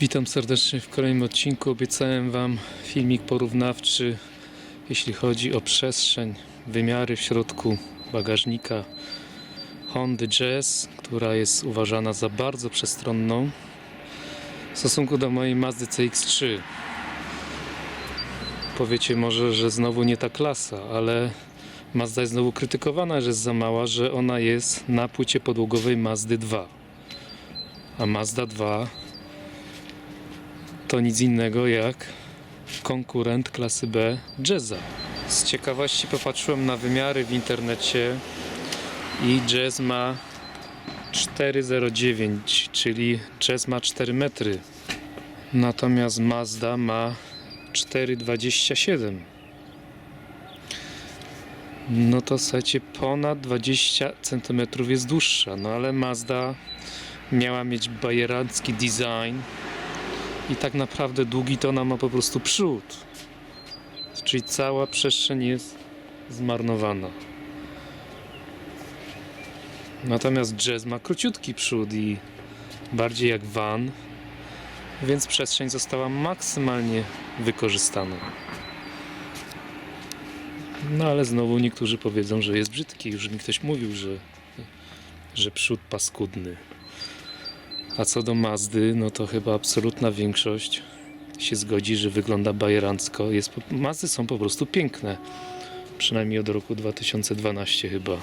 Witam serdecznie w kolejnym odcinku. Obiecałem Wam filmik porównawczy, jeśli chodzi o przestrzeń, wymiary w środku bagażnika Hondy Jazz, która jest uważana za bardzo przestronną w stosunku do mojej Mazdy CX-3. Powiecie może, że znowu nie ta klasa, ale Mazda jest znowu krytykowana, że jest za mała, że ona jest na płycie podłogowej Mazdy 2. A Mazda 2 to nic innego jak konkurent klasy B Jazza. Z ciekawości popatrzyłem na wymiary w internecie i Jazz ma 4,09, czyli Jazz ma 4 metry. Natomiast Mazda ma 4,27. No to słuchajcie, ponad 20 cm jest dłuższa. No ale Mazda miała mieć bajerancki design i tak naprawdę długi to ona ma po prostu przód. Czyli cała przestrzeń jest zmarnowana. Natomiast jazz ma króciutki przód i bardziej jak van, więc przestrzeń została maksymalnie wykorzystana. No ale znowu niektórzy powiedzą, że jest brzydki. Już mi ktoś mówił, że, że przód paskudny. A co do Mazdy, no to chyba absolutna większość się zgodzi, że wygląda bajerancko. Jest, Mazdy są po prostu piękne. Przynajmniej od roku 2012 chyba.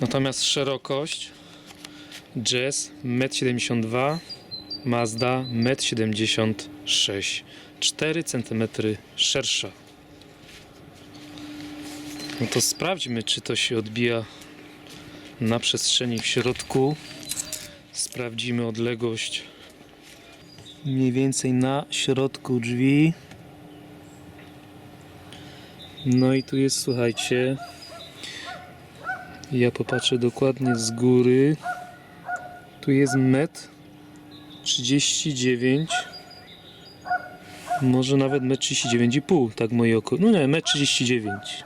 Natomiast szerokość Jazz 1,72 m, Mazda 1,76 m. 4 cm szersza. No to sprawdźmy, czy to się odbija na przestrzeni w środku. Sprawdzimy odległość mniej więcej na środku drzwi. No i tu jest, słuchajcie, ja popatrzę dokładnie z góry. Tu jest metr 39 może nawet metr 39,5 tak moje oko. No nie, metr 39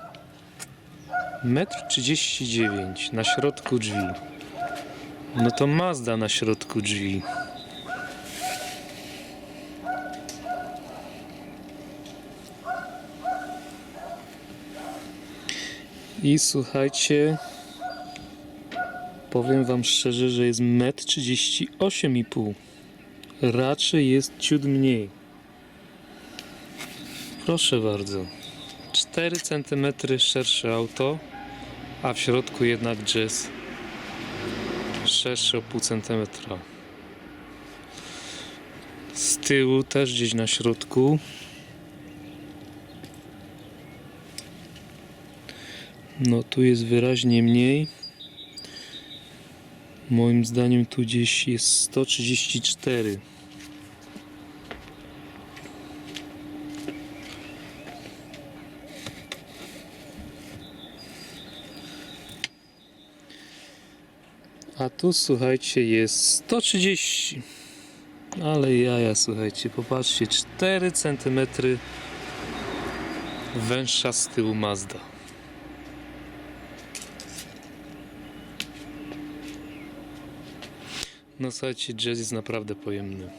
Metr 39 na środku drzwi. No to Mazda na środku drzwi. I słuchajcie, powiem wam szczerze, że jest metr 38,5. Raczej jest ciut mniej. Proszę bardzo. 4 cm szersze auto, a w środku jednak jazz szerszy o pół centymetra. Z tyłu też gdzieś na środku. No tu jest wyraźnie mniej. Moim zdaniem tu gdzieś jest 134. A tu słuchajcie jest 130. Ale jaja, słuchajcie, popatrzcie, 4 cm węższa z tyłu Mazda. No słuchajcie, jazz jest naprawdę pojemny.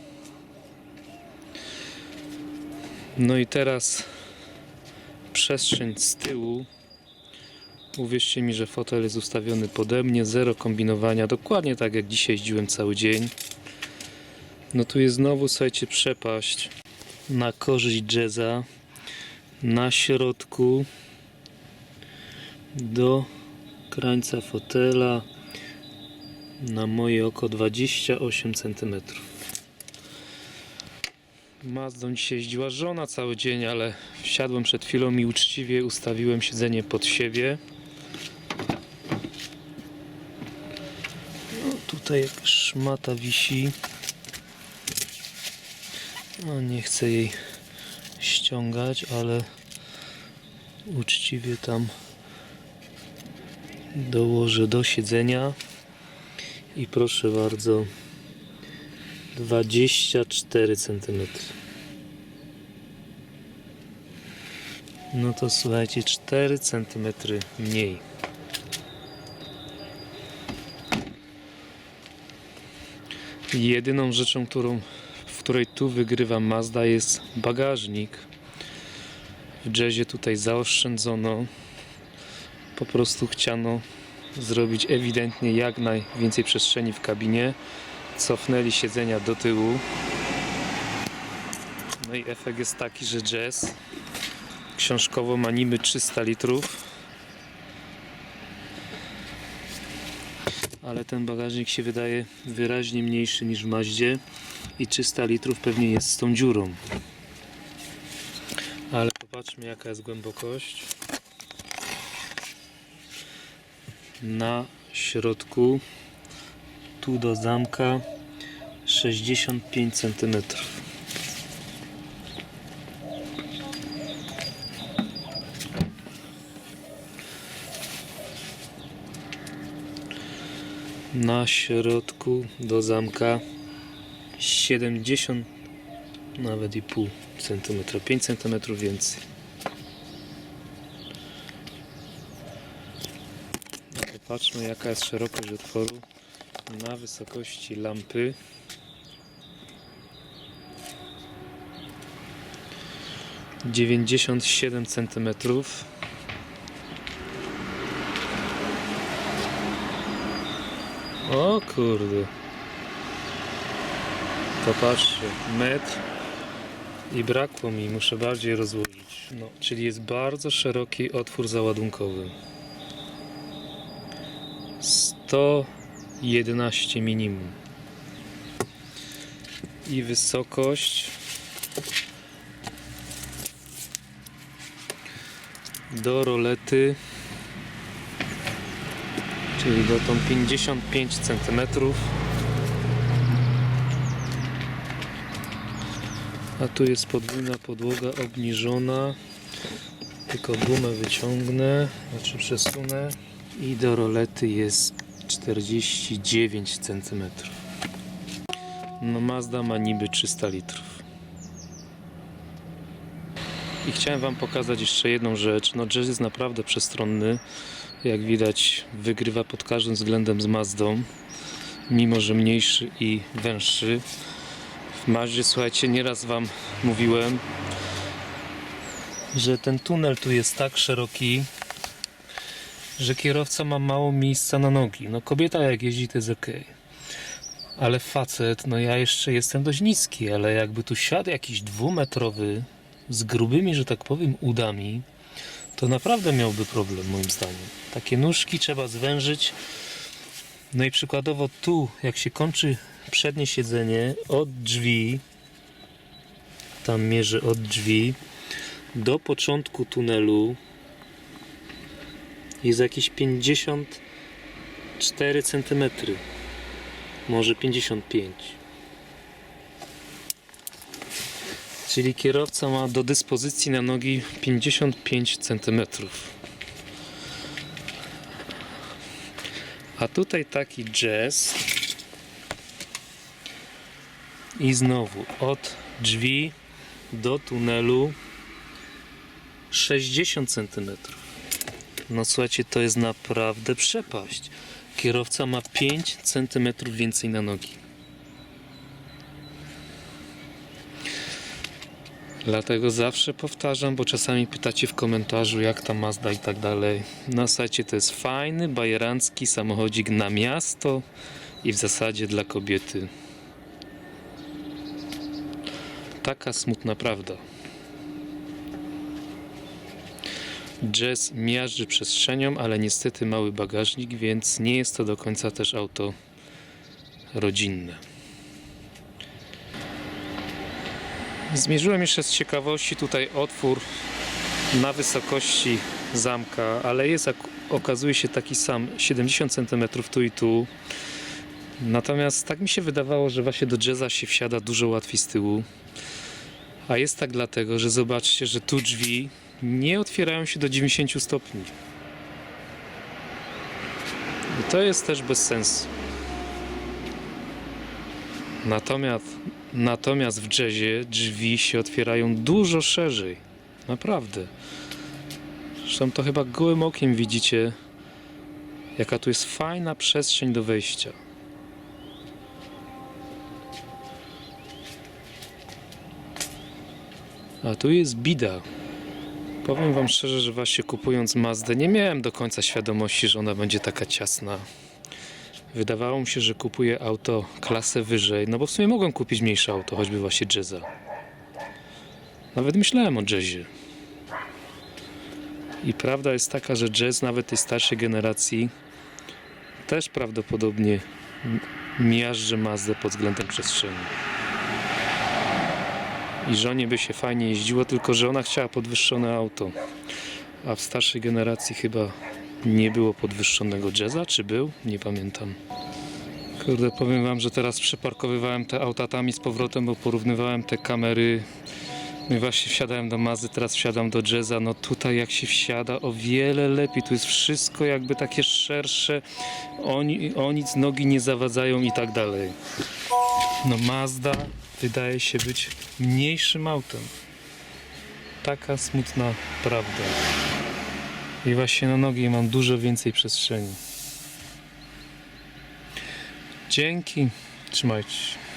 No i teraz przestrzeń z tyłu. Uwierzcie mi, że fotel jest ustawiony pode mnie, zero kombinowania, dokładnie tak jak dzisiaj jeździłem cały dzień. No tu jest znowu, słuchajcie, przepaść na korzyść jazza na środku do krańca fotela na moje oko 28 cm. Mazdą dzisiaj jeździła żona cały dzień, ale wsiadłem przed chwilą i uczciwie ustawiłem siedzenie pod siebie. No, tutaj jak szmata wisi. No, nie chcę jej ściągać, ale uczciwie tam dołożę do siedzenia. I proszę bardzo, 24 cm. No to słuchajcie, 4 cm mniej. Jedyną rzeczą, którą, w której tu wygrywa Mazda jest bagażnik. W jazzie tutaj zaoszczędzono. Po prostu chciano zrobić ewidentnie jak najwięcej przestrzeni w kabinie. Cofnęli siedzenia do tyłu. No i efekt jest taki, że jazz książkowo ma niby 300 litrów. Ale ten bagażnik się wydaje wyraźnie mniejszy niż w Maździe i 300 litrów pewnie jest z tą dziurą. Ale popatrzmy jaka jest głębokość. Na środku tu do zamka 65 cm. Na środku do zamka 70 nawet i pół centymetra, 5 centymetrów więcej. No Popatrzmy jaka jest szerokość otworu na wysokości lampy. Dziewięćdziesiąt siedem centymetrów. O kurde. Popatrzcie, metr i brakło mi, muszę bardziej rozłożyć. No, czyli jest bardzo szeroki otwór załadunkowy. 111 minimum. I wysokość do rolety czyli dotąd 55 cm. A tu jest podwójna podłoga obniżona. Tylko gumę wyciągnę, znaczy przesunę i do rolety jest 49 cm. No Mazda ma niby 300 litrów. I chciałem Wam pokazać jeszcze jedną rzecz. No Jazz jest naprawdę przestronny. Jak widać wygrywa pod każdym względem z Mazdą. Mimo, że mniejszy i węższy. W Mazdzie, słuchajcie, nieraz Wam mówiłem, że ten tunel tu jest tak szeroki, że kierowca ma mało miejsca na nogi. No kobieta jak jeździ to jest ok. Ale facet, no ja jeszcze jestem dość niski, ale jakby tu siadł jakiś dwumetrowy z grubymi, że tak powiem, udami, to naprawdę miałby problem moim zdaniem. Takie nóżki trzeba zwężyć. No i przykładowo tu, jak się kończy przednie siedzenie od drzwi, tam mierzę od drzwi do początku tunelu jest jakieś 54 cm. Może 55. Czyli kierowca ma do dyspozycji na nogi 55 cm. A tutaj taki jazz. I znowu od drzwi do tunelu 60 cm. No słuchajcie, to jest naprawdę przepaść. Kierowca ma 5 cm więcej na nogi. Dlatego zawsze powtarzam, bo czasami pytacie w komentarzu, jak ta Mazda i tak dalej. Na sajcie to jest fajny, bajerancki samochodzik na miasto i w zasadzie dla kobiety. Taka smutna prawda. Jazz miażdży przestrzenią, ale niestety mały bagażnik, więc nie jest to do końca też auto rodzinne. Zmierzyłem jeszcze z ciekawości tutaj otwór na wysokości zamka, ale jest okazuje się taki sam 70 cm tu i tu. Natomiast tak mi się wydawało, że właśnie do jazza się wsiada dużo łatwiej z tyłu. A jest tak dlatego, że zobaczcie, że tu drzwi nie otwierają się do 90 stopni. I to jest też bez sensu. Natomiast, Natomiast w jazzie drzwi się otwierają dużo szerzej. Naprawdę. Zresztą to chyba gołym okiem widzicie, jaka tu jest fajna przestrzeń do wejścia. A tu jest bida. Powiem Wam szczerze, że właśnie kupując Mazdę nie miałem do końca świadomości, że ona będzie taka ciasna. Wydawało mi się, że kupuję auto klasę wyżej, no bo w sumie mogłem kupić mniejsze auto, choćby właśnie Jazza. Nawet myślałem o Jazzie. I prawda jest taka, że Jazz nawet tej starszej generacji też prawdopodobnie miażdży Mazdę pod względem przestrzeni. I żonie by się fajnie jeździło, tylko że ona chciała podwyższone auto. A w starszej generacji chyba nie było podwyższonego jazza, czy był? Nie pamiętam. Kurde, powiem wam, że teraz przeparkowywałem te auta tam i z powrotem, bo porównywałem te kamery. No właśnie wsiadałem do Mazy, teraz wsiadam do Jazza. No tutaj jak się wsiada o wiele lepiej. Tu jest wszystko jakby takie szersze. Oni, o nic nogi nie zawadzają i tak dalej. No Mazda wydaje się być mniejszym autem. Taka smutna prawda. I właśnie na nogi mam dużo więcej przestrzeni. Dzięki. Trzymajcie się.